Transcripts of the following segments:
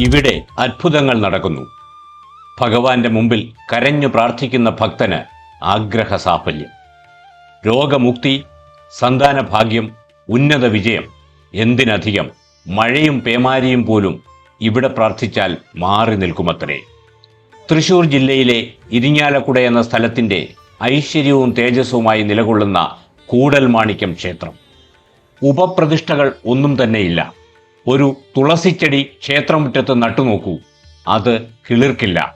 ഇവിടെ അത്ഭുതങ്ങൾ നടക്കുന്നു. ഭഗവാന്റെ മുമ്പിൽ കരഞ്ഞു പ്രാർത്ഥിക്കുന്ന ഭക്തന് ആഗ്രഹ സാഫല്യം രോഗമുക്തി സന്താന ഭാഗ്യം ഉന്നത വിജയം. എന്തിനധികം? മഴയും പേമാരിയും പോലും ഇവിടെ പ്രാർത്ഥിച്ചാൽ മാറി നിൽക്കുമത്രേ. തൃശൂർ ജില്ലയിലെ ഇരിഞ്ഞാലക്കുട എന്ന സ്ഥലത്തിന്റെ ഐശ്വര്യവും തേജസ്സുമായി നിലകൊള്ളുന്ന കൂടൽ മാണിക്യം ക്ഷേത്രം. ഉപപ്രതിഷ്ഠകൾ ഒന്നും തന്നെയില്ല. ഒരു തുളസിച്ചെടി ക്ഷേത്രമുറ്റത്ത് നട്ടുനോക്കൂ. അത് കിളിർക്കില്ല.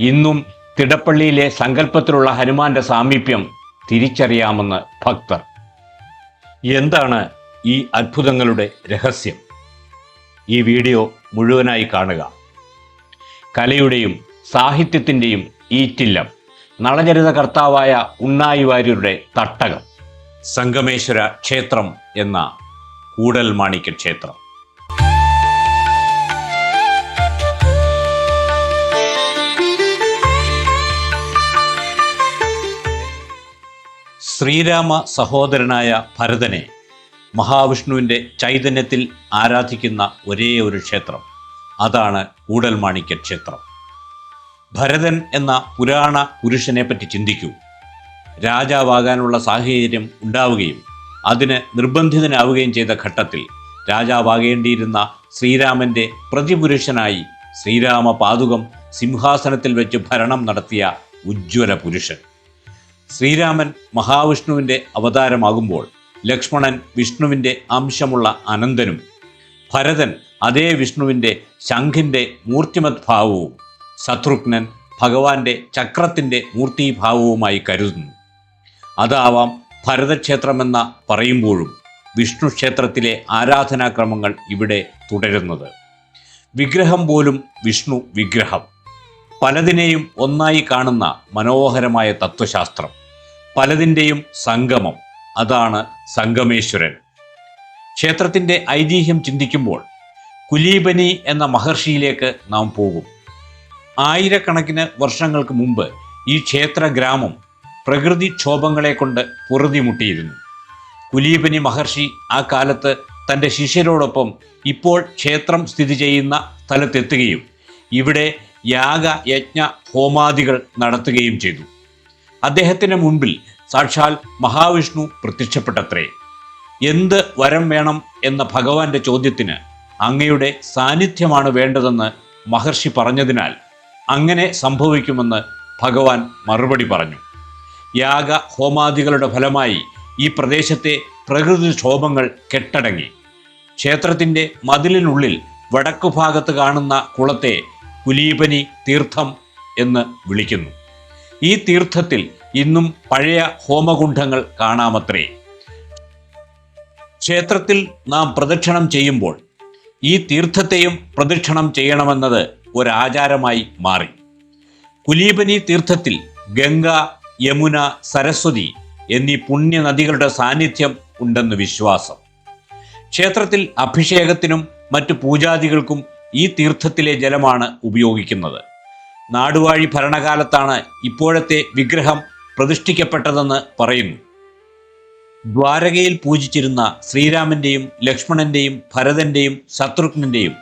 ഇന്നും തിടപ്പള്ളിയിലെ സങ്കല്പത്തിലുള്ള ഹനുമാന്റെ സാമീപ്യം തിരിച്ചറിയാമെന്ന് ഭക്തർ. എന്താണ് ഈ അത്ഭുതങ്ങളുടെ രഹസ്യം? ഈ വീഡിയോ മുഴുവനായി കാണുക. കലയുടെയും സാഹിത്യത്തിന്റെയും ഈറ്റില്ലം നളചരിത കർത്താവായ ഉണ്ണായി വാര്യരുടെ തട്ടകം സംഗമേശ്വര ക്ഷേത്രം എന്ന കൂടൽ മാണിക്യ ക്ഷേത്രം ശ്രീരാമ സഹോദരനായ ഭരതനെ മഹാവിഷ്ണുവിന്റെ ചൈതന്യത്തിൽ ആരാധിക്കുന്ന ഒരേ ഒരു ക്ഷേത്രം. അതാണ് കൂടൽമാണിക്യ ക്ഷേത്രം. ഭരതൻ എന്ന പുരാണ പുരുഷനെ പറ്റി ചിന്തിക്കൂ. രാജാവാകാനുള്ള സാഹചര്യം ഉണ്ടാവുകയും അതിന് നിർബന്ധിതനാവുകയും ചെയ്ത ഘട്ടത്തിൽ രാജാവാകേണ്ടിയിരുന്ന ശ്രീരാമന്റെ പ്രതിപുരുഷനായി ശ്രീരാമ പാതുകം സിംഹാസനത്തിൽ വെച്ച് ഭരണം നടത്തിയ ഉജ്ജ്വല പുരുഷൻ. ശ്രീരാമൻ മഹാവിഷ്ണുവിന്റെ അവതാരമാകുമ്പോൾ ലക്ഷ്മണൻ വിഷ്ണുവിന്റെ അംശമുള്ള അനന്തനും ഭരതൻ അതേ വിഷ്ണുവിന്റെ ശംഖിന്റെ മൂർത്തിമത് ഭാവവും ശത്രുഘ്നൻ ഭഗവാന്റെ ചക്രത്തിന്റെ മൂർത്തിഭാവവുമായി കരുതുന്നു. അതാവാം ഭരതക്ഷേത്രമെന്ന പറയുമ്പോഴും വിഷ്ണു ക്ഷേത്രത്തിലെ ആരാധനാക്രമങ്ങൾ ഇവിടെ തുടരുന്നത്. വിഗ്രഹം പോലും വിഷ്ണു വിഗ്രഹം. പലതിനെയും ഒന്നായി കാണുന്ന മനോഹരമായ തത്വശാസ്ത്രം. പലതിന്റെയും സംഗമം അതാണ് സംഗമേശ്വരൻ. ക്ഷേത്രത്തിന്റെ ഐതിഹ്യം ചിന്തിക്കുമ്പോൾ കുലീബനി എന്ന മഹർഷിയിലേക്ക് നാം പോകും. ആയിരക്കണക്കിന് വർഷങ്ങൾക്ക് മുമ്പ് ഈ ക്ഷേത്ര ഗ്രാമം പ്രകൃതിക്ഷോഭങ്ങളെ കൊണ്ട് പൊറുതിമുട്ടിയിരുന്നു. കുലീപനി മഹർഷി ആ കാലത്ത് തന്റെ ശിഷ്യരോടൊപ്പം ഇപ്പോൾ ക്ഷേത്രം സ്ഥിതി ചെയ്യുന്ന സ്ഥലത്തെത്തുകയും ഇവിടെ യാഗ യജ്ഞ ഹോമാദികൾ നടത്തുകയും ചെയ്തു. അദ്ദേഹത്തിന് മുൻപിൽ സാക്ഷാൽ മഹാവിഷ്ണു പ്രത്യക്ഷപ്പെട്ടത്രേ. എന്ത് വരം വേണം എന്ന ഭഗവാന്റെ ചോദ്യത്തിന് അങ്ങയുടെ സാന്നിധ്യമാണ് വേണ്ടതെന്ന് മഹർഷി പറഞ്ഞതിനാൽ അങ്ങനെ സംഭവിക്കുമെന്ന് ഭഗവാൻ മറുപടി പറഞ്ഞു. യാഗ ഹോമാദികളുടെ ഫലമായി ഈ പ്രദേശത്തെ പ്രകൃതിക്ഷോഭങ്ങൾ കെട്ടടങ്ങി. ക്ഷേത്രത്തിന്റെ മതിലിനുള്ളിൽ വടക്കു ഭാഗത്ത് കാണുന്ന കുളത്തെ കുലീപനി തീർത്ഥം എന്ന് വിളിക്കുന്നു. ഈ തീർത്ഥത്തിൽ ഇന്നും പഴയ ഹോമകുണ്ഠങ്ങൾ കാണാമത്രേ. ക്ഷേത്രത്തിൽ നാം പ്രദക്ഷിണം ചെയ്യുമ്പോൾ ഈ തീർത്ഥത്തെയും പ്രദക്ഷിണം ചെയ്യണമെന്നത് ഒരാചാരമായി മാറി. കുലീപനി തീർത്ഥത്തിൽ ഗംഗ യമുന സരസ്വതി എന്നീ പുണ്യനദികളുടെ സാന്നിധ്യം ഉണ്ടെന്ന് വിശ്വാസം. ക്ഷേത്രത്തിൽ അഭിഷേകത്തിനും മറ്റു പൂജാദികൾക്കും ഈ തീർത്ഥത്തിലെ ജലമാണ് ഉപയോഗിക്കുന്നത്. നാടുവാഴി ഭരണകാലത്താണ് ഇപ്പോഴത്തെ വിഗ്രഹം പ്രതിഷ്ഠിക്കപ്പെട്ടതെന്ന് പറയുന്നു. ദ്വാരകയിൽ പൂജിച്ചിരുന്ന ശ്രീരാമന്റെയും ലക്ഷ്മണന്റെയും ഭരതന്റെയും ശത്രുഘ്നന്റെയും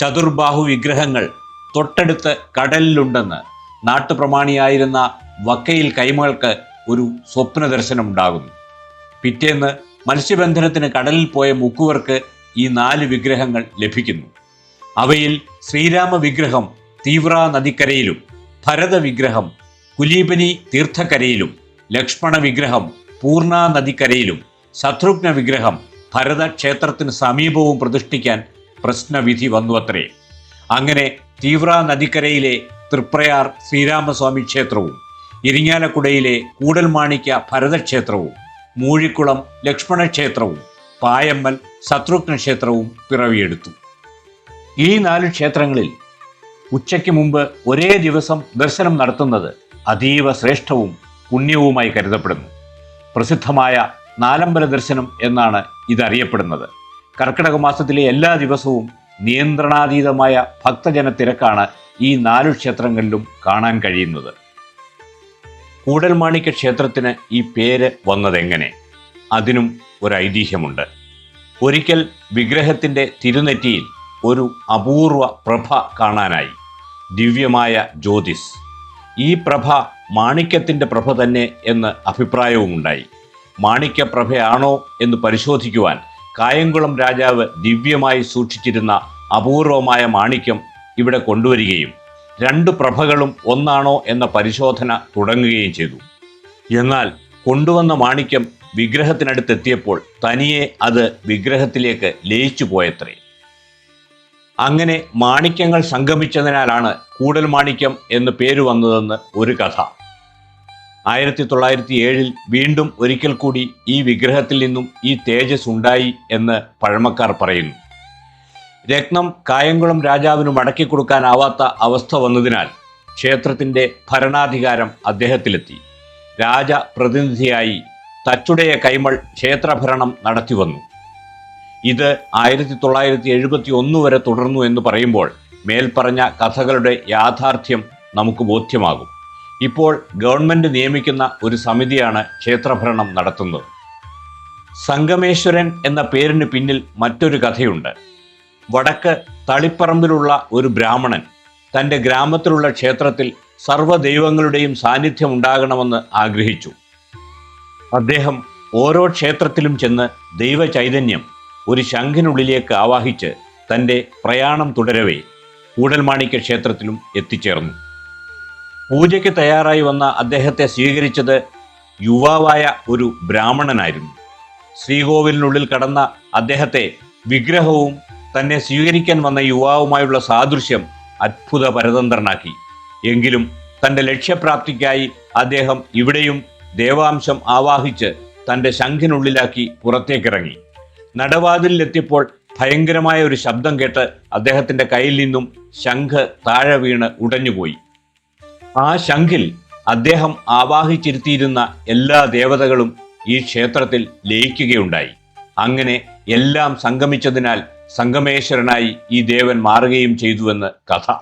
ചതുർബാഹു വിഗ്രഹങ്ങൾ തൊട്ടടുത്ത് കടലിലുണ്ടെന്ന് നാട്ടുപ്രമാണിയായിരുന്ന വക്കയിൽ കൈമകൾക്ക് ഒരു സ്വപ്ന ദർശനം ഉണ്ടാകുന്നു പിറ്റേന്ന് മത്സ്യബന്ധനത്തിന് കടലിൽ പോയ മുക്കുവർക്ക് ഈ നാല് വിഗ്രഹങ്ങൾ ലഭിക്കുന്നു. അവയിൽ ശ്രീരാമ വിഗ്രഹം തീവ്ര നദിക്കരയിലും ഭരത വിഗ്രഹം കുലീപനി തീർത്ഥക്കരയിലും ലക്ഷ്മണ വിഗ്രഹം പൂർണ നദിക്കരയിലും ശത്രുഘ്ന വിഗ്രഹം ഭരത ക്ഷേത്രത്തിന് സമീപവും പ്രതിഷ്ഠിക്കാൻ പ്രശ്നവിധി വന്നു അത്രേ അങ്ങനെ തീവ്ര നദിക്കരയിലെ തൃപ്രയാർ ശ്രീരാമസ്വാമി ക്ഷേത്രവും ഇരിങ്ങാലക്കുടയിലെ കൂടൽമാണിക്യ ഭരതക്ഷേത്രവും മൂഴിക്കുളം ലക്ഷ്മണക്ഷേത്രവും പായമ്മൽ ശത്രുഘ്ന ക്ഷേത്രവും പിറവിയെടുത്തു. ഈ നാല് ക്ഷേത്രങ്ങളിൽ ഉച്ചയ്ക്ക് മുമ്പ് ഒരേ ദിവസം ദർശനം നടത്തുന്നത് അതീവ ശ്രേഷ്ഠവും പുണ്യവുമായി കരുതപ്പെടുന്നു. പ്രസിദ്ധമായ നാലമ്പല ദർശനം എന്നാണ് ഇതറിയപ്പെടുന്നത്. കർക്കിടക മാസത്തിലെ എല്ലാ ദിവസവും നിയന്ത്രണാതീതമായ ഭക്തജന തിരക്കാണ് ഈ നാലു ക്ഷേത്രങ്ങളിലും കാണാൻ കഴിയുന്നത്. കൂടൽമാണിക്യ ക്ഷേത്രത്തിന് ഈ പേര് വന്നതെങ്ങനെ? അതിനും ഒരു ഐതിഹ്യമുണ്ട്. ഒരിക്കൽ വിഗ്രഹത്തിന്റെ തിരുനെറ്റിയിൽ ഒരു അപൂർവ പ്രഭ കാണാനായി. ദിവ്യമായ ജ്യോതിസ്. ഈ പ്രഭ മാണിക്യത്തിന്റെ പ്രഭ തന്നെ എന്ന് അഭിപ്രായവുമുണ്ടായി. മാണിക്യപ്രഭയാണോ എന്ന് പരിശോധിക്കുവാൻ കായംകുളം രാജാവ് ദിവ്യമായി സൂക്ഷിച്ചിരുന്ന അപൂർവമായ മാണിക്യം ഇവിടെ കൊണ്ടുവരികയും രണ്ട് പ്രഭകളും ഒന്നാണോ എന്ന പരിശോധന തുടങ്ങുകയും ചെയ്തു. എന്നാൽ കൊണ്ടുവന്ന മാണിക്യം വിഗ്രഹത്തിനടുത്തെത്തിയപ്പോൾ തനിയെ അത് വിഗ്രഹത്തിലേക്ക് ലയിച്ചു പോയത്രേ അങ്ങനെ മാണിക്യങ്ങൾ സംഗമിച്ചതിനാലാണ് കൂടൽ മാണിക്യം എന്ന് പേര് വന്നതെന്ന് ഒരു കഥ. ആയിരത്തി തൊള്ളായിരത്തി ഏഴിൽ വീണ്ടും ഒരിക്കൽ കൂടി ഈ വിഗ്രഹത്തിൽ നിന്നും ഈ തേജസ് ഉണ്ടായി എന്ന് പഴമക്കാർ പറയുന്നു. രത്നം കായംകുളം രാജാവിന് മടക്കി കൊടുക്കാനാവാത്ത അവസ്ഥ വന്നതിനാൽ ക്ഷേത്രത്തിന്റെ ഭരണാധികാരം അദ്ദേഹത്തിലെത്തി. രാജപ്രതിനിധിയായി തച്ചുടയ കൈമൾ ക്ഷേത്രഭരണം നടത്തി വന്നു. ഇത് ആയിരത്തി തൊള്ളായിരത്തി എഴുപത്തി ഒന്ന് വരെ തുടർന്നു എന്ന് പറയുമ്പോൾ മേൽപ്പറഞ്ഞ കഥകളുടെ യാഥാർത്ഥ്യം നമുക്ക് ബോധ്യമാകും. ഇപ്പോൾ ഗവൺമെന്റ് നിയമിക്കുന്ന ഒരു സമിതിയാണ് ക്ഷേത്രഭരണം നടത്തുന്നത്. സംഗമേശ്വരൻ എന്ന പേരിന് പിന്നിൽ മറ്റൊരു കഥയുണ്ട്. വടക്ക് തളിപ്പറമ്പിലുള്ള ഒരു ബ്രാഹ്മണൻ തന്റെ ഗ്രാമത്തിലുള്ള ക്ഷേത്രത്തിൽ സർവ ദൈവങ്ങളുടെയും സാന്നിധ്യം ഉണ്ടാകണമെന്ന് ആഗ്രഹിച്ചു. അദ്ദേഹം ഓരോ ക്ഷേത്രത്തിലും ചെന്ന് ദൈവചൈതന്യം ഒരു ശംഖിനുള്ളിലേക്ക് ആവാഹിച്ച് തന്റെ പ്രയാണം തുടരവേ കൂടൽമാണിക്യ ക്ഷേത്രത്തിലും എത്തിച്ചേർന്നു. പൂജയ്ക്ക് തയ്യാറായി വന്ന അദ്ദേഹത്തെ സ്വീകരിച്ചത് യുവാവായ ഒരു ബ്രാഹ്മണനായിരുന്നു. ശ്രീകോവിലിനുള്ളിൽ കടന്ന അദ്ദേഹത്തെ വിഗ്രഹവും തന്നെ സ്വീകരിക്കാൻ വന്ന യുവാവുമായുള്ള സാദൃശ്യം അത്ഭുത പരതന്ത്രനാക്കി എങ്കിലും തന്റെ ലക്ഷ്യപ്രാപ്തിക്കായി അദ്ദേഹം ഇവിടെയും ദേവാംശം ആവാഹിച്ച് തന്റെ ശംഖിനുള്ളിലാക്കി പുറത്തേക്കിറങ്ങി. നടവാതിലെത്തിയപ്പോൾ ഭയങ്കരമായ ഒരു ശബ്ദം കേട്ട് അദ്ദേഹത്തിന്റെ കയ്യിൽ നിന്നും ശംഖ് താഴെ വീണ് ഉടഞ്ഞുപോയി. ആ ശംഖിൽ അദ്ദേഹം ആവാഹിച്ചിരുത്തിയിരുന്ന എല്ലാ ദേവതകളും ഈ ക്ഷേത്രത്തിൽ ലയിക്കുകയുണ്ടായി. അങ്ങനെ എല്ലാം സംഗമിച്ചതിനാൽ സംഗമേശ്വരനായി ഈ ദേവൻ മാറുകയും ചെയ്തുവെന്ന് കഥ.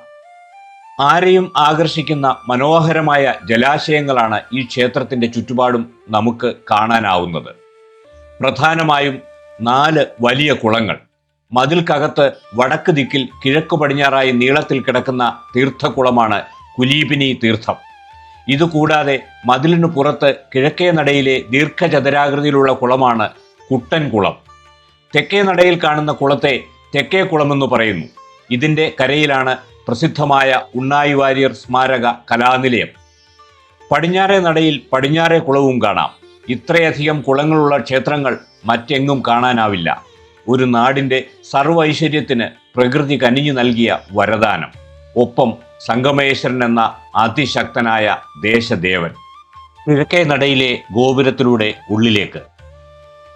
ആരെയും ആകർഷിക്കുന്ന മനോഹരമായ ജലാശയങ്ങളാണ് ഈ ക്ഷേത്രത്തിന്റെ ചുറ്റുപാടും നമുക്ക് കാണാനാവുന്നത്. പ്രധാനമായും നാല് വലിയ കുളങ്ങൾ. മതിൽക്കകത്ത് വടക്ക് ദിക്കിൽ കിഴക്ക് പടിഞ്ഞാറായി നീളത്തിൽ കിടക്കുന്ന തീർത്ഥക്കുളമാണ് കുലീപിനി തീർത്ഥം. ഇതുകൂടാതെ മതിലിനു പുറത്ത് കിഴക്കേ നടയിലെ ദീർഘചതുരാകൃതിയിലുള്ള കുളമാണ് കുട്ടൻ കുളം. തെക്കേ നടയിൽ കാണുന്ന കുളത്തെ തെക്കേ കുളമെന്ന് പറയുന്നു. ഇതിന്റെ കരയിലാണ് പ്രസിദ്ധമായ ഉണ്ണായി വാര്യർ സ്മാരക കലാനിലയം. പടിഞ്ഞാറേ നടയിൽ പടിഞ്ഞാറേ കുളവും കാണാം. ഇത്രയധികം കുളങ്ങളുള്ള ക്ഷേത്രങ്ങൾ മറ്റെങ്ങും കാണാനാവില്ല. ഒരു നാടിന്റെ സർവൈശ്വര്യത്തിന് പ്രകൃതി കനിഞ്ഞു നൽകിയ വരദാനം. ഒപ്പം സംഗമേശ്വരൻ എന്ന അതിശക്തനായ ദേശദേവൻ. കിഴക്കേ നടയിലെ ഗോപുരത്തിലൂടെ ഉള്ളിലേക്ക്.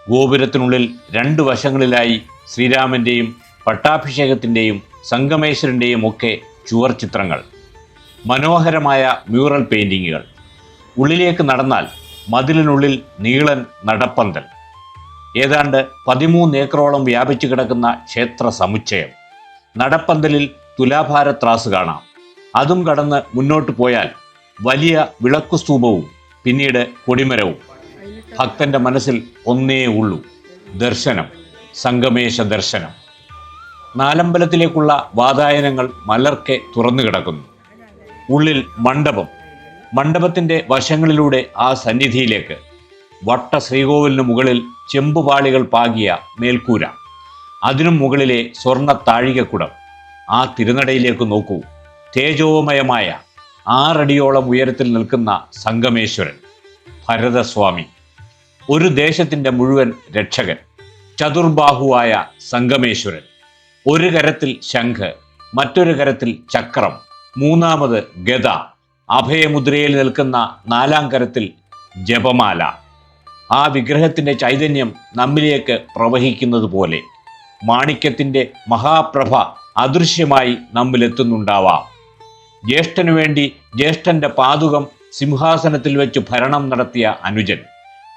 ഗോപുരത്തിനുള്ളിൽ രണ്ട് വശങ്ങളിലായി ശ്രീരാമന്റെയും പട്ടാഭിഷേകത്തിന്റെയും സംഗമേശ്വരന്റെയും ഒക്കെ ചുവർ ചിത്രങ്ങൾ മനോഹരമായ മ്യൂറൽ പെയിന്റിങ്ങുകൾ. ഉള്ളിലേക്ക് നടന്നാൽ മതിലിനുള്ളിൽ നീളൻ നടപ്പന്തൽ. ഏതാണ്ട് പതിമൂന്ന് ഏക്കറോളം വ്യാപിച്ചു കിടക്കുന്ന ക്ഷേത്ര സമുച്ചയം. നടപ്പന്തലിൽ തുലാഭാര ത്രാസ് കാണാം. അതും കടന്ന് മുന്നോട്ട് പോയാൽ വലിയ വിളക്കുസ്തൂപവും പിന്നീട് കൊടിമരവും. ഭക്തന്റെ മനസ്സിൽ ഒന്നേ ഉള്ളൂ ദർശനം സംഗമേശ ദർശനം. നാലമ്പലത്തിലേക്കുള്ള വാതായനങ്ങൾ മലർക്കെ തുറന്നു കിടക്കുന്നു. ഉള്ളിൽ മണ്ഡപം മണ്ഡപത്തിന്റെ വശങ്ങളിലൂടെ ആ സന്നിധിയിലേക്ക് വട്ട ശ്രീകോവിലിന് മുകളിൽ ചെമ്പുപാളികൾ പാകിയ മേൽക്കൂര. അതിനും മുകളിലെ സ്വർണ താഴികക്കുടം. ആ തിരുനടയിലേക്ക് നോക്കൂ. തേജോമയമായ ആറടിയോളം ഉയരത്തിൽ നിൽക്കുന്ന സംഗമേശ്വരൻ. ഭരതസ്വാമി. ഒരു ദേശത്തിന്റെ മുഴുവൻ രക്ഷകൻ. ചതുർബാഹുവായ സംഗമേശ്വരൻ. ഒരു കരത്തിൽ ശംഖ് മറ്റൊരു കരത്തിൽ ചക്രം മൂന്നാമത് ഗദ. അഭയമുദ്രയിൽ നിൽക്കുന്ന നാലാം കരത്തിൽ ജപമാല. ആ വിഗ്രഹത്തിന്റെ ചൈതന്യം നമ്മിലേക്ക് പ്രവഹിക്കുന്നത് പോലെ മാണിക്യത്തിന്റെ മഹാപ്രഭ അദൃശ്യമായി നമ്മിലെത്തുന്നുണ്ടാവാം. ജ്യേഷ്ഠനു വേണ്ടി ജ്യേഷ്ഠന്റെ പാതുകം സിംഹാസനത്തിൽ വെച്ച് ഭരണം നടത്തിയ അനുജൻ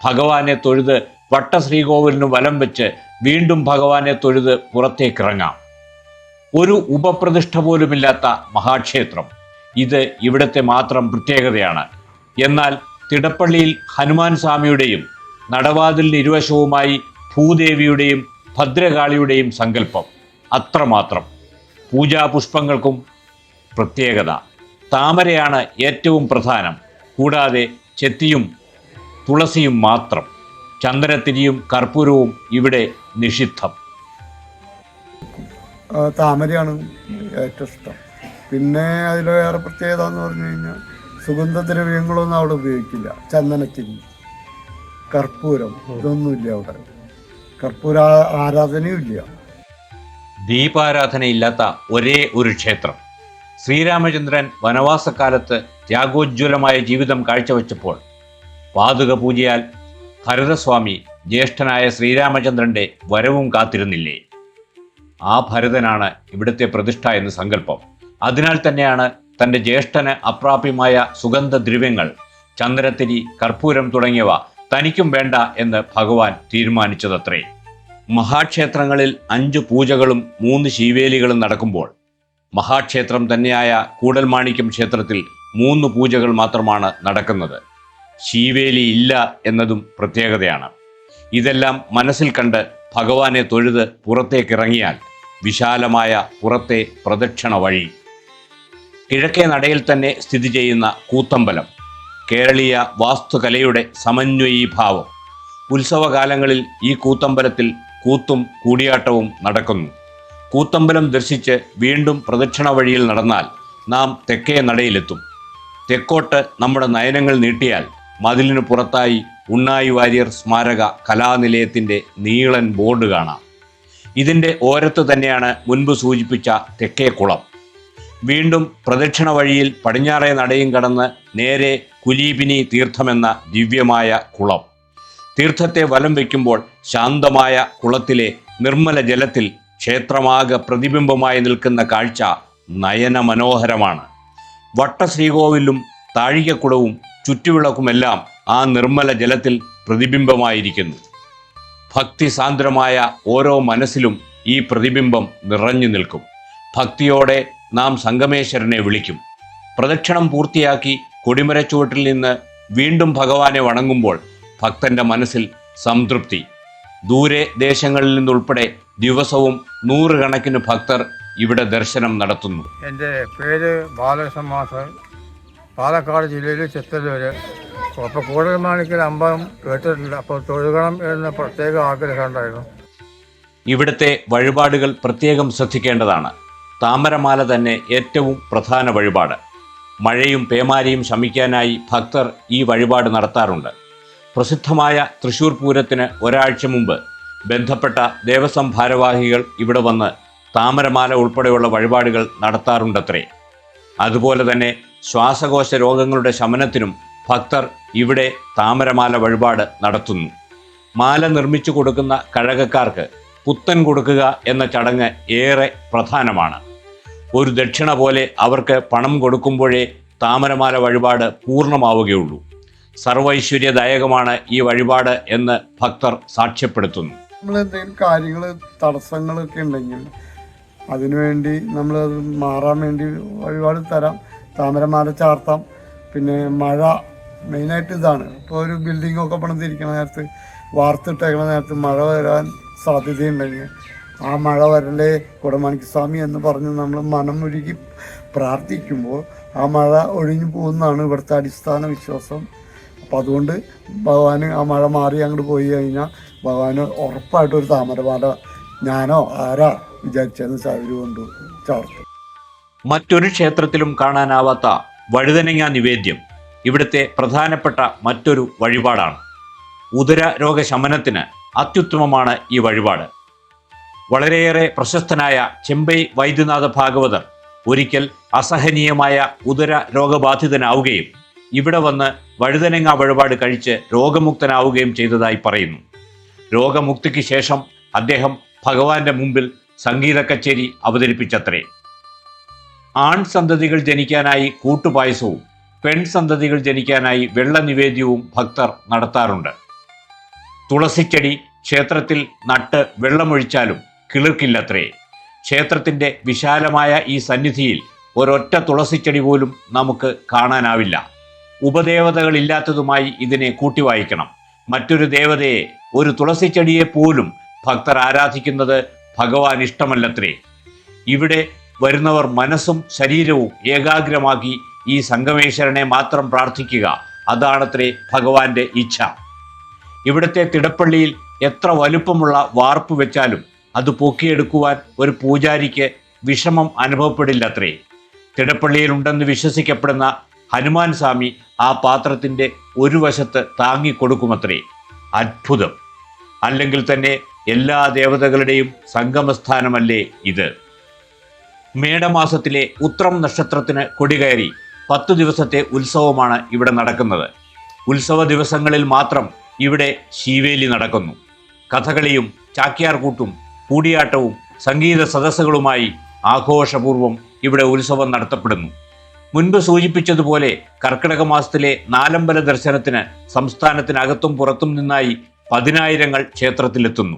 ഭഗവാനെ തൊഴുത് വട്ടശ്രീകോവിലിന് വലം വെച്ച് വീണ്ടും ഭഗവാനെ തൊഴുത് പുറത്തേക്കിറങ്ങാം. ഒരു ഉപപ്രതിഷ്ഠ പോലുമില്ലാത്ത മഹാക്ഷേത്രം. ഇത് ഇവിടുത്തെ മാത്രം പ്രത്യേകതയാണ്. എന്നാൽ തിടപ്പള്ളിയിൽ ഹനുമാൻ സ്വാമിയുടെയും നടവാതിലിന് ഇരുവശവുമായി ഭൂദേവിയുടെയും ഭദ്രകാളിയുടെയും സങ്കല്പം അത്രമാത്രം. പൂജാപുഷ്പങ്ങൾക്കും പ്രത്യേകത. താമരയാണ് ഏറ്റവും പ്രധാനം. കൂടാതെ ചെത്തിയും തുളസിയും മാത്രം. ചന്ദനത്തിരിയും കർപ്പൂരവും ഇവിടെ നിഷിദ്ധം. താമരയാണ് ഏറ്റവും ഇഷ്ടം. പിന്നെ അതിൽ വേറെ പ്രത്യേകത എന്ന് പറഞ്ഞു കഴിഞ്ഞാൽ സുഗന്ധദ്രവ്യങ്ങളൊന്നും അവിടെ ഉപയോഗിക്കില്ല. ചന്ദനത്തിന്. കർപ്പൂരം. ഇതൊന്നുമില്ല അവിടെ. കർപ്പൂര ആരാധനയും ഇല്ല. ദീപാരാധനയില്ലാത്ത ഒരേ ഒരു ക്ഷേത്രം. ശ്രീരാമചന്ദ്രൻ വനവാസക്കാലത്ത് ത്യാഗോജ്വലമായ ജീവിതം കാഴ്ചവെച്ചപ്പോൾ പാതുക പൂജയാൽ ഭരതസ്വാമി ജ്യേഷ്ഠനായ ശ്രീരാമചന്ദ്രന്റെ വരവും കാത്തിരുന്നില്ലേ? ആ ഭരതനാണ് ഇവിടുത്തെ പ്രതിഷ്ഠ എന്ന് സങ്കല്പം. അതിനാൽ തന്നെയാണ് തന്റെ ജ്യേഷ്ഠന് അപ്രാപ്യമായ സുഗന്ധദ്രവ്യങ്ങൾ ചന്ദ്രത്തിരി കർപ്പൂരം തുടങ്ങിയവ തനിക്കും വേണ്ട എന്ന് ഭഗവാൻ തീരുമാനിച്ചതത്രേ. മഹാക്ഷേത്രങ്ങളിൽ അഞ്ചു പൂജകളും മൂന്ന് ശീവേലികളും നടക്കുമ്പോൾ മഹാക്ഷേത്രം തന്നെയായ കൂടൽമാണിക്യം ക്ഷേത്രത്തിൽ മൂന്ന് പൂജകൾ മാത്രമാണ് നടക്കുന്നത്. ശീവേലി ഇല്ല എന്നതും പ്രത്യേകതയാണ്. ഇതെല്ലാം മനസ്സിൽ കണ്ട് ഭഗവാനെ തൊഴുത് പുറത്തേക്കിറങ്ങിയാൽ വിശാലമായ പുറത്തെ പ്രദക്ഷിണ വഴി കിഴക്കേ നടയിൽ തന്നെ സ്ഥിതി ചെയ്യുന്ന കൂത്തമ്പലം കേരളീയ വാസ്തുകലയുടെ സമന്വയീഭാവം. ഉത്സവകാലങ്ങളിൽ ഈ കൂത്തമ്പലത്തിൽ കൂത്തും കൂടിയാട്ടവും നടക്കുന്നു. കൂത്തമ്പലം ദർശിച്ച് വീണ്ടും പ്രദക്ഷിണ വഴിയിൽ നടന്നാൽ നാം തെക്കേ നടയിലെത്തും. തെക്കോട്ട് നമ്മുടെ നയനങ്ങൾ നീട്ടിയാൽ മതിലിനു പുറത്തായി ഉണ്ണായി വാര്യർ സ്മാരക കലാനിലയത്തിന്റെ നീളൻ ബോർഡ് കാണാം. ഇതിന്റെ ഓരത്ത് തന്നെയാണ് മുൻപ് സൂചിപ്പിച്ച തെക്കേ കുളം വീണ്ടും പ്രദക്ഷിണ വഴിയിൽ പടിഞ്ഞാറേ നടയും കടന്ന് നേരെ കുലീപിനി തീർത്ഥമെന്ന ദിവ്യമായ കുളം. തീർത്ഥത്തെ വലം വയ്ക്കുമ്പോൾ ശാന്തമായ കുളത്തിലെ നിർമ്മല ജലത്തിൽ ക്ഷേത്രമാകെ പ്രതിബിംബമായി നിൽക്കുന്ന കാഴ്ച നയന മനോഹരമാണ്. വട്ടശ്രീകോവിലും താഴികക്കുളവും ചുറ്റുവിളക്കുമെല്ലാം ആ നിർമ്മല ജലത്തിൽ പ്രതിബിംബമായിരിക്കുന്നു. ഭക്തിസാന്ദ്രമായ ഓരോ മനസ്സിലും ഈ പ്രതിബിംബം നിറഞ്ഞു നിൽക്കും. ഭക്തിയോടെ നാം സംഗമേശ്വരനെ വിളിക്കും. പ്രദക്ഷിണം പൂർത്തിയാക്കി കൊടിമരച്ചുവട്ടിൽ നിന്ന് വീണ്ടും ഭഗവാനെ വണങ്ങുമ്പോൾ ഭക്തന്റെ മനസ്സിൽ സംതൃപ്തി. ദൂരെ ദേശങ്ങളിൽ നിന്നുൾപ്പെടെ ദിവസവും നൂറുകണക്കിന് ഭക്തർ ഇവിടെ ദർശനം നടത്തുന്നു. എന്റെ പേര് ബാലകൃഷ്ണൻ മാസ്റ്റർ പാലക്കാട് ജില്ലയിൽ ചിത്തല്ലൂര്. അപ്പോൾ കൂടുതൽ അമ്പലം കേട്ടിട്ടുണ്ട് അപ്പോൾ തൊഴുകണം എന്ന പ്രത്യേക ആഗ്രഹം ഉണ്ടായിരുന്നു. ഇവിടുത്തെ വഴിപാടുകൾ പ്രത്യേകം ശ്രദ്ധിക്കേണ്ടതാണ്. താമരമാല തന്നെ ഏറ്റവും പ്രധാന വഴിപാട്. മഴയും പേമാരിയും ശമിക്കാനായി ഭക്തർ ഈ വഴിപാട് നടത്താറുണ്ട്. പ്രസിദ്ധമായ തൃശൂർ പൂരത്തിന് ഒരാഴ്ച മുമ്പ് ബന്ധപ്പെട്ട ദേവസ്വം ഭാരവാഹികൾ ഇവിടെ വന്ന് താമരമാല ഉൾപ്പെടെയുള്ള വഴിപാടുകൾ നടത്താറുണ്ടത്രേ. അതുപോലെ തന്നെ ശ്വാസകോശ രോഗങ്ങളുടെ ശമനത്തിനും ഭക്തർ ഇവിടെ താമരമാല വഴിപാട് നടത്തുന്നു. മാല നിർമ്മിച്ചു കൊടുക്കുന്ന കഴകക്കാർക്ക് പുത്തൻ കൊടുക്കുക എന്ന ചടങ്ങ് ഏറെ പ്രധാനമാണ്. ഒരു ദക്ഷിണ പോലെ അവർക്ക് പണം കൊടുക്കുമ്പോഴേ താമരമാല വഴിപാട് പൂർണമാവുകയുള്ളൂ. സർവൈശ്വര്യദായകമാണ് ഈ വഴിപാട് എന്ന് ഭക്തർ സാക്ഷ്യപ്പെടുത്തുന്നു. നമ്മൾ എന്തെങ്കിലും കാര്യങ്ങൾ തടസ്സങ്ങളൊക്കെ ഉണ്ടെങ്കിൽ അതിനുവേണ്ടി നമ്മൾ അത് മാറാൻ വേണ്ടി വഴിപാട് തരാം. താമരമാല ചാർത്താം. പിന്നെ മഴ മെയിനായിട്ട് ഇതാണ്. ഇപ്പോൾ ഒരു ബിൽഡിംഗ് ഒക്കെ പണിതിരിക്കുന്ന നേരത്ത് വാർത്തിട്ടേക്കണ നേരത്ത് മഴ വരാൻ സാധ്യതയുണ്ടെങ്കിൽ ആ മഴ വരണ്ടേ കുടമണിക്ക് സ്വാമി എന്ന് പറഞ്ഞ് നമ്മൾ മനം ഒഴുകി പ്രാർത്ഥിക്കുമ്പോൾ ആ മഴ ഒഴിഞ്ഞു പോകുന്നതാണ് ഇവിടുത്തെ അടിസ്ഥാന വിശ്വാസം. അപ്പം അതുകൊണ്ട് ഭഗവാന് ആ മഴ മാറി അങ്ങോട്ട് പോയി കഴിഞ്ഞാൽ ഭഗവാന് ഉറപ്പായിട്ട് ഒരു താമരമാല ഞാനോ ആരാ വിചാരിച്ചെന്ന് ചാവര് കൊണ്ട് ചാർത്തും. മറ്റൊരു ക്ഷേത്രത്തിലും കാണാനാവാത്ത വഴുതനങ്ങ നിവേദ്യം ഇവിടുത്തെ പ്രധാനപ്പെട്ട മറ്റൊരു വഴിപാടാണ്. ഉദര രോഗശമനത്തിന് അത്യുത്തമമാണ് ഈ വഴിപാട്. വളരെയേറെ പ്രശസ്തനായ ചെമ്പൈ വൈദ്യനാഥ ഭാഗവതർ ഒരിക്കൽ അസഹനീയമായ ഉദര രോഗബാധിതനാവുകയും ഇവിടെ വന്ന് വഴുതനങ്ങ വഴിപാട് കഴിച്ച് രോഗമുക്തനാവുകയും ചെയ്തതായി പറയുന്നു. രോഗമുക്തിക്ക് ശേഷം അദ്ദേഹം ഭഗവാന്റെ മുമ്പിൽ സംഗീത കച്ചേരി അവതരിപ്പിച്ചത്രേ. ആൺ സന്തതികൾ ജനിക്കാനായി കൂട്ടുപായസവും പെൺ സന്തതികൾ ജനിക്കാനായി വെള്ള നിവേദ്യവും ഭക്തർ നടത്താറുണ്ട്. തുളസിച്ചെടി ക്ഷേത്രത്തിൽ നട്ട് വെള്ളമൊഴിച്ചാലും കിളിർക്കില്ലത്രേ ക്ഷേത്രത്തിന്റെ വിശാലമായ ഈ സന്നിധിയിൽ ഒരൊറ്റ തുളസിച്ചെടി പോലും നമുക്ക് കാണാനാവില്ല. ഉപദേവതകളില്ലാത്തതുമായി ഇതിനെ കൂട്ടിവായിക്കണം. മറ്റൊരു ദേവതയെ ഒരു തുളസിച്ചെടിയെ പോലും ഭക്തർ ആരാധിക്കുന്നത് ഭഗവാൻ ഇഷ്ടമല്ലത്രേ. ഇവിടെ വരുന്നവർ മനസ്സും ശരീരവും ഏകാഗ്രമാക്കി ഈ സംഗമേശ്വരനെ മാത്രം പ്രാർത്ഥിക്കുക. അതാണത്രേ ഭഗവാന്റെ ഇച്ഛ. ഇവിടുത്തെ തിടപ്പള്ളിയിൽ എത്ര വലുപ്പമുള്ള വാർപ്പ് വെച്ചാലും അത് പൊക്കിയെടുക്കുവാൻ ഒരു പൂജാരിക്ക് വിഷമം അനുഭവപ്പെടില്ലത്രേ. തിടപ്പള്ളിയിലുണ്ടെന്ന് വിശ്വസിക്കപ്പെടുന്ന ഹനുമാൻ സ്വാമി ആ പാത്രത്തിന്റെ ഒരു വശത്ത് താങ്ങിക്കൊടുക്കുമത്രേ. അത്ഭുതം. അല്ലെങ്കിൽ തന്നെ എല്ലാ ദേവതകളുടെയും സംഗമസ്ഥാനമല്ലേ ഇത്. മേടമാസത്തിലെ ഉത്രം നക്ഷത്രത്തിന് കൊടികയറി പത്തു ദിവസത്തെ ഉത്സവമാണ് ഇവിടെ നടക്കുന്നത്. ഉത്സവ ദിവസങ്ങളിൽ മാത്രം ഇവിടെ ശീവേലി നടക്കുന്നു. കഥകളിയും ചാക്യാർകൂട്ടും കൂടിയാട്ടവും സംഗീത സദസ്സുകളുമായി ആഘോഷപൂർവം ഇവിടെ ഉത്സവം നടത്തപ്പെടുന്നു. മുൻപ് സൂചിപ്പിച്ചതുപോലെ കർക്കിടക മാസത്തിലെ നാലമ്പല ദർശനത്തിന് സംസ്ഥാനത്തിനകത്തും പുറത്തും നിന്നായി പതിനായിരങ്ങൾ ക്ഷേത്രത്തിലെത്തുന്നു.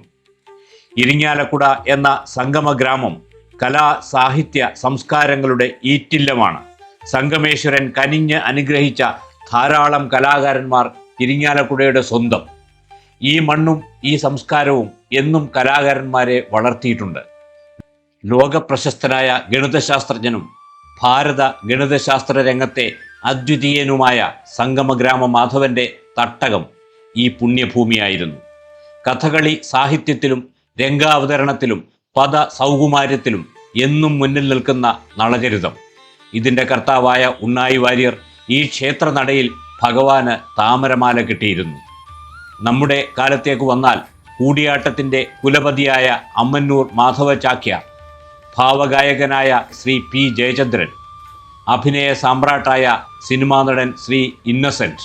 ഇരിങ്ങാലക്കുട എന്ന സംഗമ ഗ്രാമം കലാ സാഹിത്യ സംസ്കാരങ്ങളുടെ ഈറ്റില്ലമാണ്. സംഗമേശ്വരൻ കനിഞ്ഞ് അനുഗ്രഹിച്ച ധാരാളം കലാകാരന്മാർ ഇരിങ്ങാലക്കുടയുടെ സ്വന്തം. ഈ മണ്ണും ഈ സംസ്കാരവും എന്നും കലാകാരന്മാരെ വളർത്തിയിട്ടുണ്ട്. ലോകപ്രശസ്തനായ ഗണിതശാസ്ത്രജ്ഞനും ഭാരത ഗണിതശാസ്ത്ര രംഗത്തെ അദ്വിതീയനുമായ സംഗമഗ്രാമ മാധവന്റെ തട്ടകം ഈ പുണ്യഭൂമിയായിരുന്നു. കഥകളി സാഹിത്യത്തിലും രംഗാവതരണത്തിലും പദ സൗകുമാര്യത്തിലും എന്നും മുന്നിൽ നിൽക്കുന്ന നളചരിതം. ഇതിന്റെ കർത്താവായ ഉണ്ണായി വാര്യർ ഈ ക്ഷേത്രനടയിൽ ഭഗവാന് താമരമാല കിട്ടിയിരുന്നു. നമ്മുടെ കാലത്തേക്ക് വന്നാൽ കൂടിയാട്ടത്തിന്റെ കുലപതിയായ അമ്മന്നൂർ മാധവ ചാക്യാർ ഭാവഗായകനായ ശ്രീ പി ജയചന്ദ്രൻ അഭിനയ സാമ്രാട്ടായ സിനിമാ നടൻ ശ്രീ ഇന്നസെന്റ്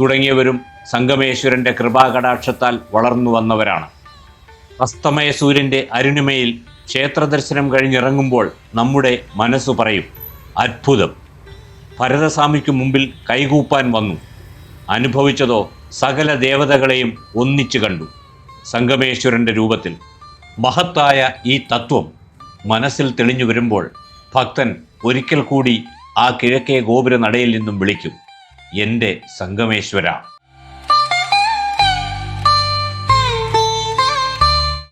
തുടങ്ങിയവരും സംഗമേശ്വരന്റെ കൃപാകടാക്ഷത്താൽ വളർന്നു വന്നവരാണ്. അസ്തമയ സൂര്യന്റെ അരുണിമയിൽ ക്ഷേത്രദർശനം കഴിഞ്ഞിറങ്ങുമ്പോൾ നമ്മുടെ മനസ്സ് പറയും അത്ഭുതം. ഭരതസ്വാമിക്ക് മുമ്പിൽ കൈകൂപ്പാൻ വന്നു. അനുഭവിച്ചതോ സകല ദേവതകളെയും ഒന്നിച്ചു കണ്ടു. സംഗമേശ്വരന്റെ രൂപത്തിൽ മഹത്തായ ഈ തത്വം മനസ്സിൽ തെളിഞ്ഞു വരുമ്പോൾ ഭക്തൻ ഒരിക്കൽ കൂടി ആ കിഴക്കേ ഗോപുര നടയിൽ നിന്നും വിളിക്കും എന്റെ സംഗമേശ്വര